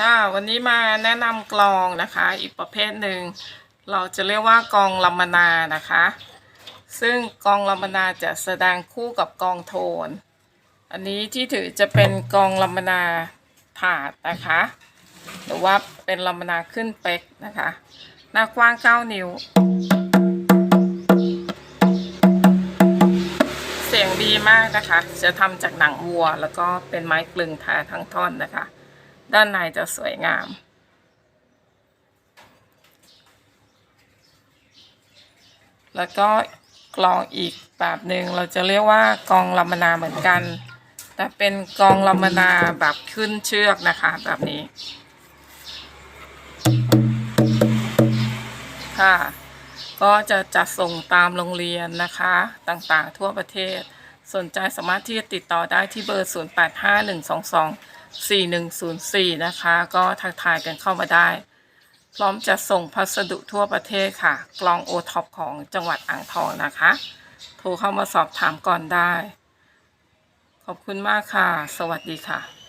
ค่ะวันนี้มาแนะนำกลองนะคะ อีกประเภทหนึ่งเราจะเรียกว่ากลองลัมมานานะคะ ซึ่งกลองลัมมานาจะแสดงคู่กับกลองโทน อันนี้ที่ถือจะเป็นกลองลัมมานาถาดนะคะหรือว่าเป็นลัมมานาขึ้นเป๊กนะคะ หน้ากว้าง 9 นิ้ว เสียงดีมากนะคะ จะทำจากหนังวัวแล้วก็เป็นไม้กลึงแท้ทั้งท่อนนะคะ ด้านในจะสวยงาม แล้วก็กลองอีกแบบหนึ่งเราจะเรียกว่ากองลำมนาเหมือนกัน แต่เป็นกองลำมนาแบบขึ้นเชือกนะคะแบบนี้ค่ะ ก็จะจัดส่งตามโรงเรียนนะคะต่างๆทั่วประเทศ สนใจสามารถที่จะติดต่อได้ที่เบอร์ 0851224104 นะคะ ก็ทักทายกันเข้ามาได้ พร้อมจะส่งพัสดุทั่วประเทศค่ะ กลองโอท็อปของจังหวัดอ่างทองนะคะ โทรเข้ามาสอบถามก่อนได้ ขอบคุณมากค่ะ สวัสดีค่ะ